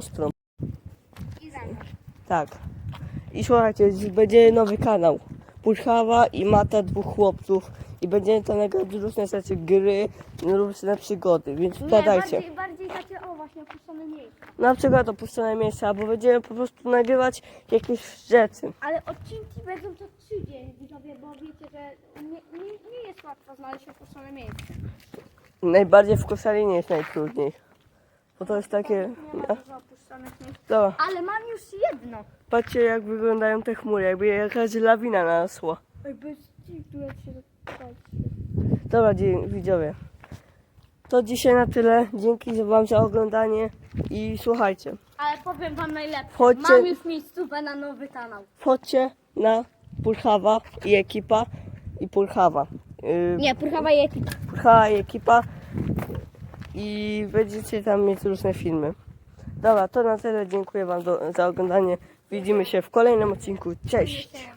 I. Tak. I słuchajcie, będzie nowy kanał. Puszchawa i Mata dwóch chłopców. I będziemy tam nagrywać różne rzeczy, gry, różne przygody, więc wpadajcie. bardziej, bardziej takie, o właśnie, opuszczone miejsca. Na przykład opuszczone miejsca, bo będziemy po prostu nagrywać jakieś rzeczy. Ale odcinki będą co tydzień, widzowie, bo wiecie, że nie, nie, nie jest łatwo znaleźć opuszczone miejsce. Najbardziej w Koszalinie jest najtrudniej. Bo to jest takie... Nie ma dużo opuszczonych miejsc. Dobra, Ale mam już jedno. patrzcie jak wyglądają te chmury, jakby jakaś lawina. Ej, bez tu jak się Dobra, dzie- widzowie. To dzisiaj na tyle. Dzięki wam za oglądanie i słuchajcie. Ale powiem wam najlepsze. Mam już miejscówkę na nowy kanał. Wchodźcie na Purchawa i ekipa i Purchawa. Yy, Nie, Purchawa i ekip. Purchawa i ekipa i będziecie tam mieć różne filmy. Dobra, to na tyle. Dziękuję wam do, za oglądanie. Widzimy się w kolejnym odcinku. Cześć!